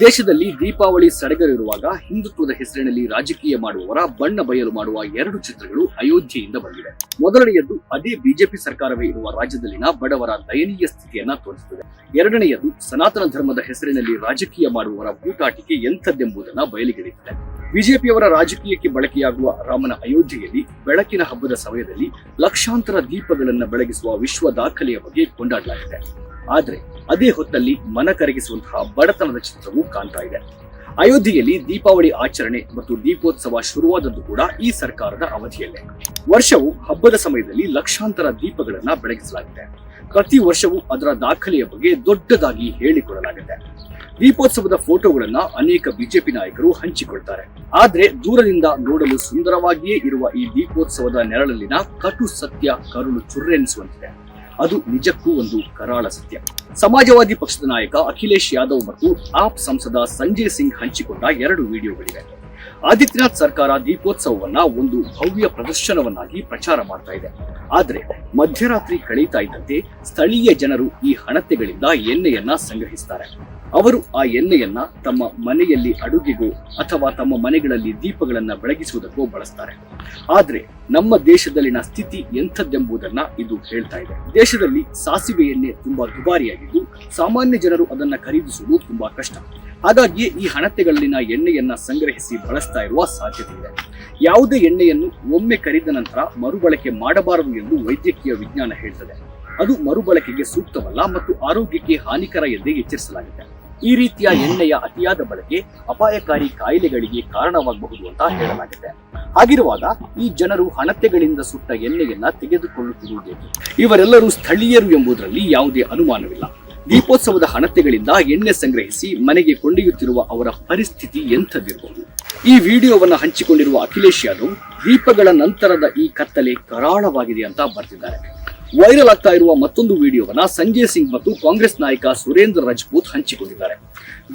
ದೇಶದಲ್ಲಿ ದೀಪಾವಳಿ ಸಡಗರಿರುವಾಗ ಹಿಂದುತ್ವದ ಹೆಸರಿನಲ್ಲಿ ರಾಜಕೀಯ ಮಾಡುವವರ ಬಣ್ಣ ಬಯಲು ಮಾಡುವ ಎರಡು ಚಿತ್ರಗಳು ಅಯೋಧ್ಯೆಯಿಂದ ಬಂದಿವೆ. ಮೊದಲನೆಯದ್ದು ಅದೇ ಬಿಜೆಪಿ ಸರ್ಕಾರವೇ ಇರುವ ರಾಜ್ಯದಲ್ಲಿನ ಬಡವರ ದಯನೀಯ ಸ್ಥಿತಿಯನ್ನ ತೋರಿಸುತ್ತದೆ. ಎರಡನೆಯದು ಸನಾತನ ಧರ್ಮದ ಹೆಸರಿನಲ್ಲಿ ರಾಜಕೀಯ ಮಾಡುವವರ ಬೂಟಾಟಿಕೆ ಎಂಥದ್ದೆಂಬುದನ್ನ ಬಯಲಿಗೆಳೆಯುತ್ತದೆ. ಬಿಜೆಪಿಯವರ ರಾಜಕೀಯಕ್ಕೆ ಬಳಕೆಯಾಗುವ ರಾಮನ ಅಯೋಧ್ಯೆಯಲ್ಲಿ ಬೆಳಕಿನ ಹಬ್ಬದ ಸಮಯದಲ್ಲಿ ಲಕ್ಷಾಂತರ ದೀಪಗಳನ್ನ ಬೆಳಗಿಸುವ ವಿಶ್ವ ದಾಖಲೆಯ ಬಗ್ಗೆ ಕೊಂಡಾಡಲಾಗಿದೆ. ಆದ್ರೆ ಅದೇ ಹೊತ್ತಲ್ಲಿ ಮನ ಕರಗಿಸುವಂತಹ ಬಡತನದ ಚಿತ್ರವೂ ಕಾಣ್ತಾ ಇದೆ. ಅಯೋಧ್ಯೆಯಲ್ಲಿ ದೀಪಾವಳಿ ಆಚರಣೆ ಮತ್ತು ದೀಪೋತ್ಸವ ಶುರುವಾದದ್ದು ಕೂಡ ಈ ಸರ್ಕಾರದ ಅವಧಿಯಲ್ಲೇ. ವರ್ಷವು ಹಬ್ಬದ ಸಮಯದಲ್ಲಿ ಲಕ್ಷಾಂತರ ದೀಪಗಳನ್ನ ಬೆಳಗಿಸಲಾಗಿದೆ ಪ್ರತಿ ವರ್ಷವೂ ಅದರ ದಾಖಲೆಯ ಬಗ್ಗೆ ದೊಡ್ಡದಾಗಿ ಹೇಳಿಕೊಡಲಾಗಿದೆ ದೀಪೋತ್ಸವದ ಫೋಟೋಗಳನ್ನ ಅನೇಕ ಬಿಜೆಪಿ ನಾಯಕರು ಹಂಚಿಕೊಳ್ತಾರೆ. ಆದ್ರೆ ದೂರದಿಂದ ನೋಡಲು ಸುಂದರವಾಗಿಯೇ ಇರುವ ಈ ದೀಪೋತ್ಸವದ ನೆರಳಲ್ಲಿನ ಕಟು ಸತ್ಯ ಕರುಳು ಚುರ್ರೆನಿಸುವಂತಿದೆ. ಅದು ನಿಜಕ್ಕೂ ಒಂದು ಕರಾಳ ಸತ್ಯ. ಸಮಾಜವಾದಿ ಪಕ್ಷದ ನಾಯಕ ಅಖಿಲೇಶ್ ಯಾದವ್ ಮತ್ತು ಆಪ್ ಸಂಸದ ಸಂಜಯ್ ಸಿಂಗ್ ಹಂಚಿಕೊಂಡ ಎರಡು ವಿಡಿಯೋಗಳಿವೆ. ಆದಿತ್ಯನಾಥ್ ಸರ್ಕಾರ ದೀಪೋತ್ಸವವನ್ನ ಒಂದು ಭವ್ಯ ಪ್ರದರ್ಶನವನ್ನಾಗಿ ಪ್ರಚಾರ ಮಾಡ್ತಾ ಇದೆ. ಆದ್ರೆ ಮಧ್ಯರಾತ್ರಿ ಕಳೀತಾ ಇದ್ದಂತೆ ಸ್ಥಳೀಯ ಜನರು ಈ ಹಣತೆಗಳಿಂದ ಎಣ್ಣೆಯನ್ನ ಸಂಗ್ರಹಿಸ್ತಾರೆ. ಅವರು ಆ ಎಣ್ಣೆಯನ್ನ ತಮ್ಮ ಮನೆಯಲ್ಲಿ ಅಡುಗೆಗೋ ಅಥವಾ ತಮ್ಮ ಮನೆಗಳಲ್ಲಿ ದೀಪಗಳನ್ನ ಬೆಳಗಿಸುವುದಕ್ಕೂ ಬಳಸ್ತಾರೆ. ಆದ್ರೆ ನಮ್ಮ ದೇಶದಲ್ಲಿನ ಸ್ಥಿತಿ ಎಂಥದ್ದೆಂಬುದನ್ನ ಇದು ಹೇಳ್ತಾ ಇದೆ. ದೇಶದಲ್ಲಿ ಸಾಸಿವೆ ಎಣ್ಣೆ ತುಂಬಾ ದುಬಾರಿಯಾಗಿದ್ದು ಸಾಮಾನ್ಯ ಜನರು ಅದನ್ನ ಖರೀದಿಸುವುದು ತುಂಬಾ ಕಷ್ಟ. ಹಾಗಾಗಿಯೇ ಈ ಹಣತೆಗಳಲ್ಲಿನ ಎಣ್ಣೆಯನ್ನ ಸಂಗ್ರಹಿಸಿ ಬಳಸ್ತಾ ಇರುವ ಸಾಧ್ಯತೆ ಇದೆ. ಯಾವುದೇ ಎಣ್ಣೆಯನ್ನು ಒಮ್ಮೆ ಕರಿದ ನಂತರ ಮರುಬಳಕೆ ಮಾಡಬಾರದು ಎಂದು ವೈದ್ಯಕೀಯ ವಿಜ್ಞಾನ ಹೇಳ್ತದೆ. ಅದು ಮರುಬಳಕೆಗೆ ಸೂಕ್ತವಲ್ಲ ಮತ್ತು ಆರೋಗ್ಯಕ್ಕೆ ಹಾನಿಕರ ಎಂದೇ ಎಚ್ಚರಿಸಲಾಗಿದೆ. ಈ ರೀತಿಯ ಎಣ್ಣೆಯ ಅತಿಯಾದ ಬಳಕೆ ಅಪಾಯಕಾರಿ ಕಾಯಿಲೆಗಳಿಗೆ ಕಾರಣವಾಗಬಹುದು ಅಂತ ಹೇಳಲಾಗಿದೆ. ಹಾಗಿರುವಾಗ ಈ ಜನರು ಹಣತೆಗಳಿಂದ ಸುಟ್ಟ ಎಣ್ಣೆಯನ್ನ ತೆಗೆದುಕೊಳ್ಳುತ್ತಿರುವುದು ಇವರೆಲ್ಲರೂ ಸ್ಥಳೀಯರು ಎಂಬುದರಲ್ಲಿ ಯಾವುದೇ ಅನುಮಾನವಿಲ್ಲ. ದೀಪೋತ್ಸವದ ಹಣತೆಗಳಿಂದ ಎಣ್ಣೆ ಸಂಗ್ರಹಿಸಿ ಮನೆಗೆ ಕೊಂಡೊಯ್ಯುತ್ತಿರುವ ಅವರ ಪರಿಸ್ಥಿತಿ ಎಂಥದ್ದಿರಬಹುದು ಈ ವಿಡಿಯೋವನ್ನು ಹಂಚಿಕೊಂಡಿರುವ ಅಖಿಲೇಶ್ ಯಾದವ್ ದೀಪಗಳ ನಂತರದ ಈ ಕತ್ತಲೆ ಕರಾಳವಾಗಿದೆ ಅಂತ ಬರ್ತಿದ್ದಾರೆ. ವೈರಲ್ ಆಗ್ತಾ ಇರುವ ಮತ್ತೊಂದು ವಿಡಿಯೋವನ್ನ ಸಂಜಯ್ ಸಿಂಗ್ ಮತ್ತು ಕಾಂಗ್ರೆಸ್ ನಾಯಕ ಸುರೇಂದ್ರ ರಜಪೂತ್ ಹಂಚಿಕೊಂಡಿದ್ದಾರೆ.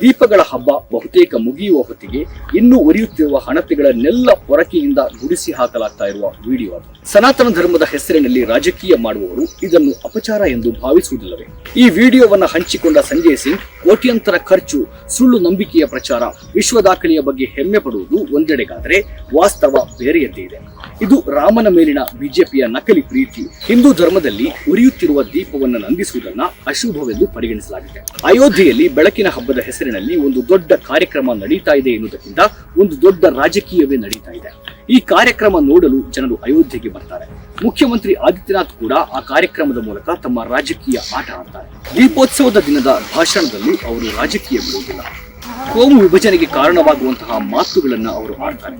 ದೀಪಗಳ ಹಬ್ಬ ಬಹುತೇಕ ಮುಗಿಯುವ ಹೊತ್ತಿಗೆ ಇನ್ನೂ ಒರಿಯುತ್ತಿರುವ ಹಣತೆಗಳನ್ನೆಲ್ಲ ಪೊರಕೆಯಿಂದ ಗುಡಿಸಿ ಹಾಕಲಾಗ್ತಾ ಇರುವ ವಿಡಿಯೋ ಅದು. ಸನಾತನ ಧರ್ಮದ ಹೆಸರಿನಲ್ಲಿ ರಾಜಕೀಯ ಮಾಡುವವರು ಇದನ್ನು ಅಪಚಾರ ಎಂದು ಭಾವಿಸುವುದಿಲ್ಲವೇ? ಈ ವಿಡಿಯೋವನ್ನ ಹಂಚಿಕೊಂಡ ಸಂಜಯ್ ಸಿಂಗ್, ಕೋಟ್ಯಂತರ ಖರ್ಚು, ಸುಳ್ಳು ನಂಬಿಕೆಯ ಪ್ರಚಾರ, ವಿಶ್ವ ದಾಖಲೆಯ ಬಗ್ಗೆ ಹೆಮ್ಮೆ ಪಡುವುದು ಒಂದೆಡೆಗಾದರೆ ವಾಸ್ತವ ಬೇರೆಯದ್ದೇ ಇದೆ. ಇದು ರಾಮನ ಮೇಲಿನ ಬಿಜೆಪಿಯ ನಕಲಿ ಪ್ರೀತಿ. ಹಿಂದೂ ಧರ್ಮದಲ್ಲಿ ಉರಿಯುತ್ತಿರುವ ದೀಪವನ್ನು ನಂದಿಸುವುದನ್ನ ಅಶುಭವೆಂದು ಪರಿಗಣಿಸಲಾಗಿದೆ. ಅಯೋಧ್ಯೆಯಲ್ಲಿ ಬೆಳಕಿನ ಹಬ್ಬದ ಹೆಸರಿನಲ್ಲಿ ಒಂದು ದೊಡ್ಡ ಕಾರ್ಯಕ್ರಮ ನಡೀತಾ ಇದೆ ಎನ್ನುವುದಕ್ಕಿಂತ ಒಂದು ದೊಡ್ಡ ರಾಜಕೀಯವೇ ನಡೀತಾ ಇದೆ. ಈ ಕಾರ್ಯಕ್ರಮ ನೋಡಲು ಜನರು ಅಯೋಧ್ಯೆಗೆ ಬರ್ತಾರೆ. ಮುಖ್ಯಮಂತ್ರಿ ಆದಿತ್ಯನಾಥ್ ಕೂಡ ಆ ಕಾರ್ಯಕ್ರಮದ ಮೂಲಕ ತಮ್ಮ ರಾಜಕೀಯ ಆಟ ಆಡ್ತಾರೆ. ದೀಪೋತ್ಸವದ ದಿನದ ಭಾಷಣದಲ್ಲೂ ಅವರು ರಾಜಕೀಯ ಬಿಡುವುದಿಲ್ಲ. ಕೋಮು ವಿಭಜನೆಗೆ ಕಾರಣವಾಗುವಂತಹ ಮಾತುಗಳನ್ನ ಅವರು ಆಡ್ತಾರೆ.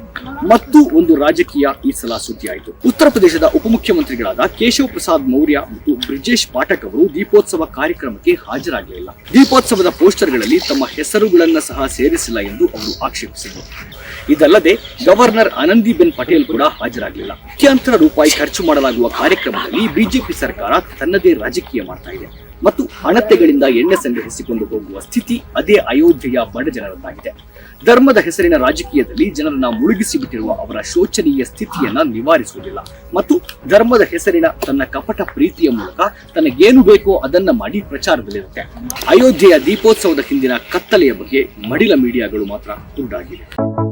ಮತ್ತು ಒಂದು ರಾಜಕೀಯ ಈ ಸಲ ಸುದ್ದಿಯಾಯಿತು ಉತ್ತರ ಪ್ರದೇಶದ ಉಪಮುಖ್ಯಮಂತ್ರಿಗಳಾದ ಕೇಶವ್ ಪ್ರಸಾದ್ ಮೌರ್ಯ ಮತ್ತು ಬ್ರಿಜೇಶ್ ಪಾಠಕ್ ಅವರು ದೀಪೋತ್ಸವ ಕಾರ್ಯಕ್ರಮಕ್ಕೆ ಹಾಜರಾಗಲಿಲ್ಲ. ದೀಪೋತ್ಸವದ ಪೋಸ್ಟರ್ಗಳಲ್ಲಿ ತಮ್ಮ ಹೆಸರುಗಳನ್ನ ಸಹ ಸೇರಿಸಿಲ್ಲ ಎಂದು ಅವರು ಆಕ್ಷೇಪಿಸಿದರು. ಇದಲ್ಲದೆ ಗವರ್ನರ್ ಆನಂದಿಬೆನ್ ಪಟೇಲ್ ಕೂಡ ಹಾಜರಾಗಲಿಲ್ಲ. ಲಕ್ಷಾಂತರ ರೂಪಾಯಿ ಖರ್ಚು ಮಾಡಲಾಗುವ ಕಾರ್ಯಕ್ರಮದಲ್ಲಿ ಬಿಜೆಪಿ ಸರ್ಕಾರ ತನ್ನದೇ ರಾಜಕೀಯ ಮಾಡ್ತಾ ಇದೆ. ಮತ್ತು ಹಣತೆಗಳಿಂದ ಎಣ್ಣೆ ಸಂಗ್ರಹಿಸಿಕೊಂಡು ಹೋಗುವ ಸ್ಥಿತಿ ಅದೇ ಅಯೋಧ್ಯೆಯ ಬಡ ಜನರದ್ದಾಗಿದೆ. ಧರ್ಮದ ಹೆಸರಿನ ರಾಜಕೀಯದಲ್ಲಿ ಜನರನ್ನ ಮುಳುಗಿಸಿ ಬಿಟ್ಟಿರುವ ಅವರ ಶೋಚನೀಯ ಸ್ಥಿತಿಯನ್ನ ನಿವಾರಿಸುವುದಿಲ್ಲ. ಮತ್ತು ಧರ್ಮದ ಹೆಸರಿನ ತನ್ನ ಕಪಟ ಪ್ರೀತಿಯ ಮೂಲಕ ತನಗೇನು ಬೇಕೋ ಅದನ್ನ ಮಾಡಿ ಪ್ರಚಾರದಲ್ಲಿರುತ್ತೆ. ಅಯೋಧ್ಯೆಯ ದೀಪೋತ್ಸವದ ಹಿಂದಿನ ಕತ್ತಲೆಯ ಬಗ್ಗೆ ಮಡಿಲ ಮೀಡಿಯಾಗಳು ಮಾತ್ರ ಕುರುಡಾಗಿವೆ